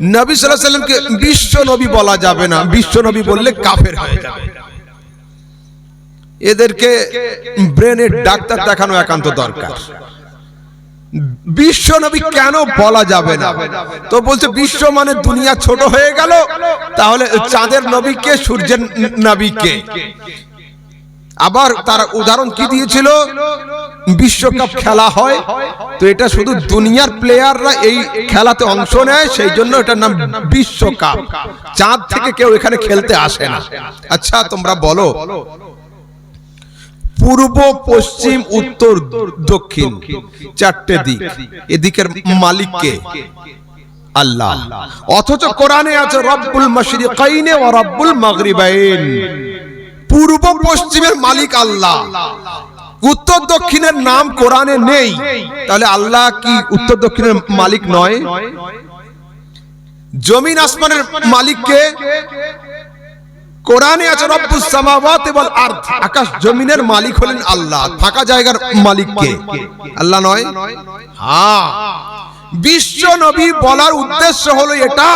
নবী আলাইহি সাল্লামকে বিশ্ব নবী বলা যাবে না। বিশ্ব নবী বললে কাফের হয়ে যাবে। এদেরকে ব্রেনের ডাক্তার দেখানো একান্ত দরকার। বিশ্ব নবী কেন বলা যাবে না? তো বলছে, বিশ্ব মানে দুনিয়া ছোট হয়ে গেল, তাহলে চাঁদের নবীকে সূর্যের নবীকে আবার তার উদাহরণ কি দিয়েছিল? বিশ্বকাপ খেলা হয়। তো এটা শুধু দুনিয়ার প্লেয়াররা এই খেলাতে অংশ নেয়, সেই জন্য এটার নাম বিশ্বকাপ। চাঁদ থেকে কেউ এখানে খেলতে আসে না। আচ্ছা তোমরা বলো। পূর্ব, পশ্চিম, উত্তর, দক্ষিণ, চারটে দিক। এদিকের মালিককে আল্লাহ। অথচ কোরআনে আছে, রব্বুল মাশরিকাইনে ওয়া রব্বুল মাগরিবাইন। পূর্ব, পশ্চিমের মালিক আল্লাহ। উত্তর দক্ষিণের নাম কোরআনে নেই। তাহলে আল্লাহ কি উত্তর দক্ষিণের মালিক নয়? জমিন আসমানের মালিককে কোরআনে আছে রব্বুস সামাওয়াতি ওয়াল আরদ। আকাশ জমিনের মালিক হলেন আল্লাহ, ফাঁকা জায়গার মালিক কে আল্লাহ নয়? হ্যাঁ। বিশ্ব নবী বলার উদ্দেশ্য হলো এটা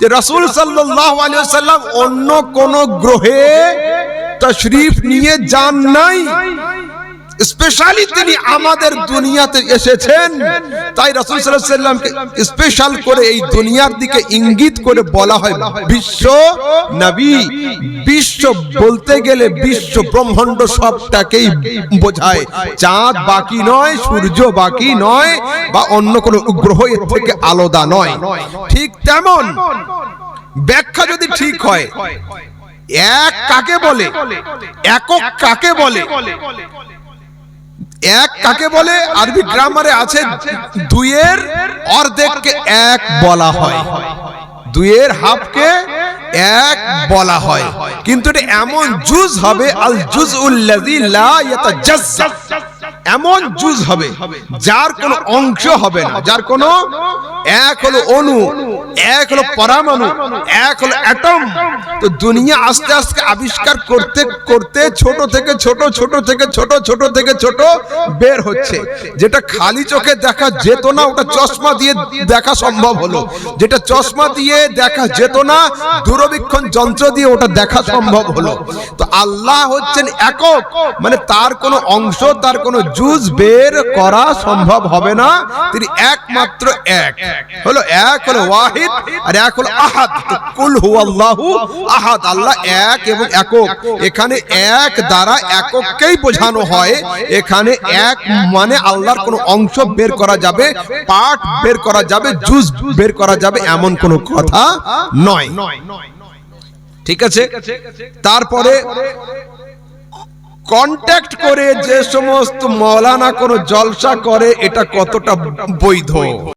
যে রাসূল সাল্লাল্লাহু আলাইহি ওয়াসাল্লাম অন্য কোন গ্রহে তশরিফ নিয়ে যান নাই। স্পেশালি তিনি আমাদের দুনিয়াতে এসেছেন। তাই রাসূল সাল্লামকে স্পেশাল করে এই দুনিয়ার দিকে ইঙ্গিত করে বলা হয় বিশ্ব নবী। বিশ্ব বলতে গেলে বিশ্ব ব্রহ্মাণ্ড সবটাকেই বোঝায়। চাঁদ বাকি নয়, সূর্য বাকি নয়, বা অন্য কোনো গ্রহ এর থেকে আলাদা নয়। ঠিক তেমন ব্যাখ্যা যদি ঠিক হয় এক কাকে বলে? একক কাকে বলে? এক কাকে বলে? আরবি গ্রামারে আছে দুইয়ের অর্ধেককে এক বলা হয়। দুইয়ের হাফকে এক বলা হয়। কিন্তু এটা এমন জুজ হবে আল জুজ লা এমন জুজ হবে যার কোনো অংশ হবে না যার কোনো এক হলো অণু, এক হলো পরমাণু, এক হলো অ্যাটম তো দুনিয়া আস্তে আস্তে আবিষ্কার করতে করতে ছোট থেকে ছোট ছোট থেকে ছোট ছোট থেকে ছোট বের হচ্ছে। যেটা খালি চোখে দেখা যেত না, ওটা চশমা দিয়ে দেখা সম্ভব হলো। যেটা চশমা দিয়ে দেখা যেত না, দূরবীক্ষণ যন্ত্র দিয়ে ওটা দেখা সম্ভব হলো। তো আল্লাহ হচ্ছেন একক মানে তার কোনো অংশ, তার কোনো জুজ বের করা সম্ভব হবে না। তিনি একমাত্র এক। হলো এক হলো ওয়াহিদ আর এক হলো আহাদ। কুল হু হুয়াল্লাহু আহাদ। আল্লাহ এক এবং একক। এখানে এক দ্বারা একককেই বোঝানো হয়। এখানে এক মানে আল্লাহর কোনো অংশ বের করা যাবে পার্ট বের করা যাবে জুজ বের করা যাবে এমন কোনো কথা নয়। ঠিক আছে? তারপরে কন্ট্যাক্ট করে যে সমস্ত মৌলানা কোনো জলসা করে এটা কতটা বৈধ?